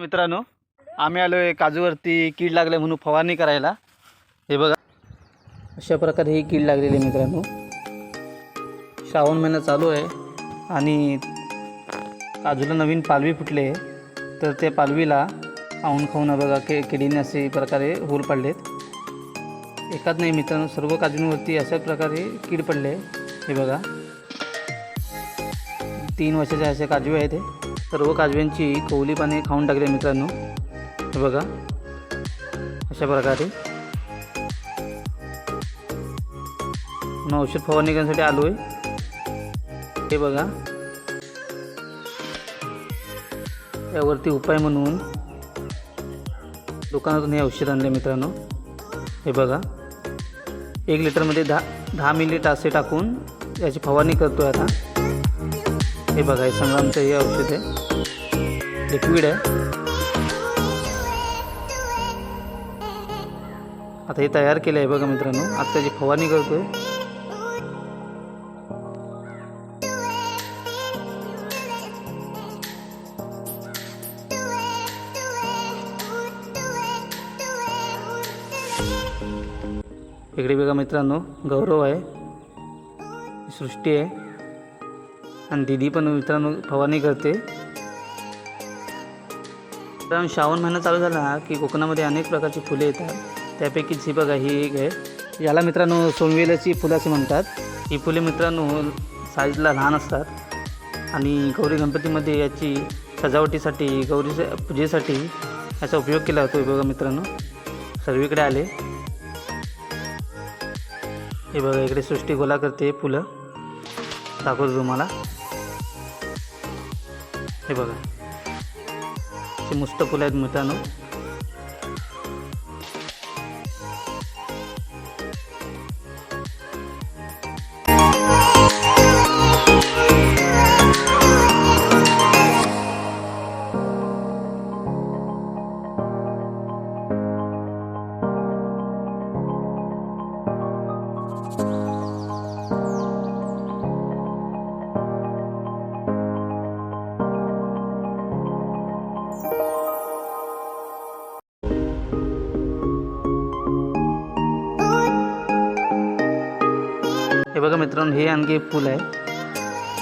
मित्रांनो आम्ही आलो आहे काजूवरती कीड लागले म्हणून फवारणी करायला. हे बघा. अशा प्रकारे ही कीड लागलेली आहे मित्रांनो. श्रावण महिना चालू आहे आणि काजूला नवीन पालवी फुटले तर त्या पालवीला खाऊन खाऊन बघा के किडीने असे प्रकारे होल पडलेत. एकाच नाही मित्रांनो सर्व काजूंवरती अशा प्रकारे कीड पडले हे बघा. तीन वर्षाचे असे काजू आहेत हे. सर्व काजव्यांची कोवली पाने खाऊन टाकले मित्रांनो. हे बघा. अशा प्रकारे. मग औषध फवारणी करण्यासाठी आलो आहे हे बघा. यावरती उपाय म्हणून दुकानातून हे औषध आणले मित्रांनो. हे बघा. एक लिटरमध्ये दहा दहा मिली असे टाकून याची फवारणी करतो आहे आता. हे बघा हे संग्रामचं हे औषध आहे. लिक्विड आहे. आता हे तयार केलं आहे बघा मित्रांनो. आता जी फवारणी करतोय. इकडे बघा मित्रांनो गौरव आहे. सृष्टी आहे. आणि दिदी पण मित्रांनो फवारणी करते. कारण श्रावण महिना चालू झाला की कोकणामध्ये अनेक प्रकारची फुले येतात. त्यापैकीच ही बघा ही एक आहे. याला मित्रांनो सोनवेलाची फुलं असे म्हणतात. ही फुले मित्रांनो साईजला लहान असतात. आणि गौरी गणपतीमध्ये याची सजावटीसाठी गौरी पूजेसाठी याचा उपयोग केला जातो हे बघा मित्रांनो. सर्वीकडे आले. हे बघा इकडे सृष्टी गोला करते फुलं. दाखवतो तुम्हाला. हे बघा. हे मस्त फुलं आहेत मित्रांनो. बघा मित्रांनो हे आणखी एक फूल आहे.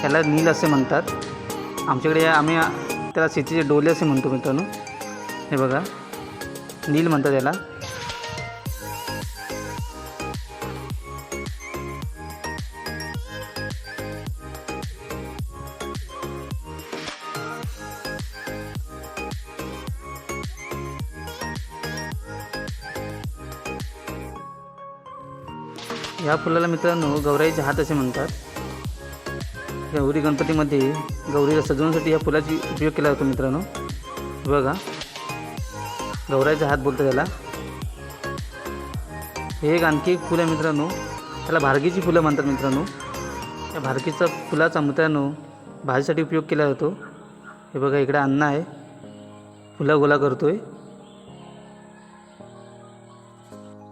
त्याला नील असे म्हणतात. आमच्याकडे आम्ही त्याला शेतीचे डोले असे म्हणतो मित्रांनो. हे बघा नील म्हणतात त्याला ह्या फुलाला मित्रांनो गौराईचे हात असे म्हणतात. गौरी गणपतीमध्ये गौरीला सजवण्यासाठी या फुलाची उपयोग केला जातो मित्रांनो. बघा. गौराईचा हात बोलतो त्याला. हे एक आणखी एक फुलं आहे मित्रांनो. त्याला भारगीची फुलं म्हणतात मित्रांनो. या भारगीचा फुलाचा मित्रांनो भाजीसाठी उपयोग केला जातो. हे बघा इकडे अन्न आहे. फुला गोला करतो आहे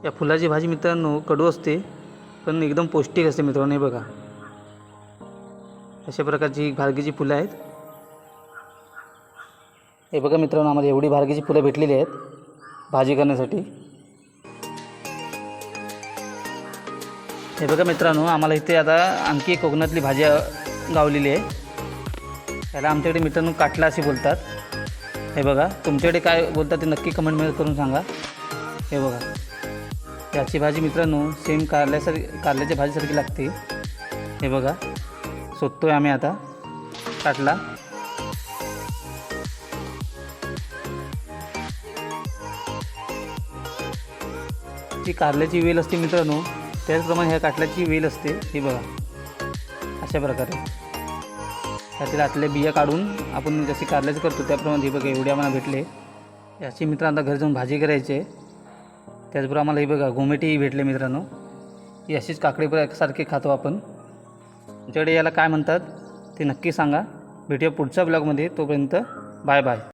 या फुलाची भाजी मित्रांनो कडू असते. पण एकदम पौष्टिक असते मित्रांनो हे बघा. अशा प्रकारची भारगीची फुलं आहेत. हे बघा मित्रांनो आम्हाला एवढी भारगीची फुलं भेटलेली आहेत भाजी करण्यासाठी. हे बघा मित्रांनो आम्हाला इथे आता आणखी एक कोकणातली भाजी गावलेली आहे. त्याला आमच्याकडे मित्रांनो काटला असे बोलतात. हे बघा तुमच्याकडे काय बोलतात ते नक्की कमेंटमध्ये करून सांगा. हे बघा. याची भाजी मित्रांनो सेम कारल्यासार कारल्याच्या भाजीसारखी लागते. हे बघा शोधतोय आम्ही आता काटला. जी कारल्याची वेल असते मित्रांनो त्याचप्रमाणे ह्या काटल्याची वेल असते. हे बघा अशा प्रकारे. त्यातील आतल्या बिया काढून आपण जशी कारल्याचं करतो त्याप्रमाणे हे बघा एवढे आम्हाला भेटले. याची मित्रांना आता घरी जाऊन भाजी करायची आहे. त्याचबरोबर आम्हाला हे बघा घोमेटीही भेटले मित्रांनो. ही अशीच काकडी सारखी खातो आपण. तुमच्याकडे याला काय म्हणतात ते नक्की सांगा. भेटूया पुढच्या ब्लॉगमध्ये तोपर्यंत बाय बाय.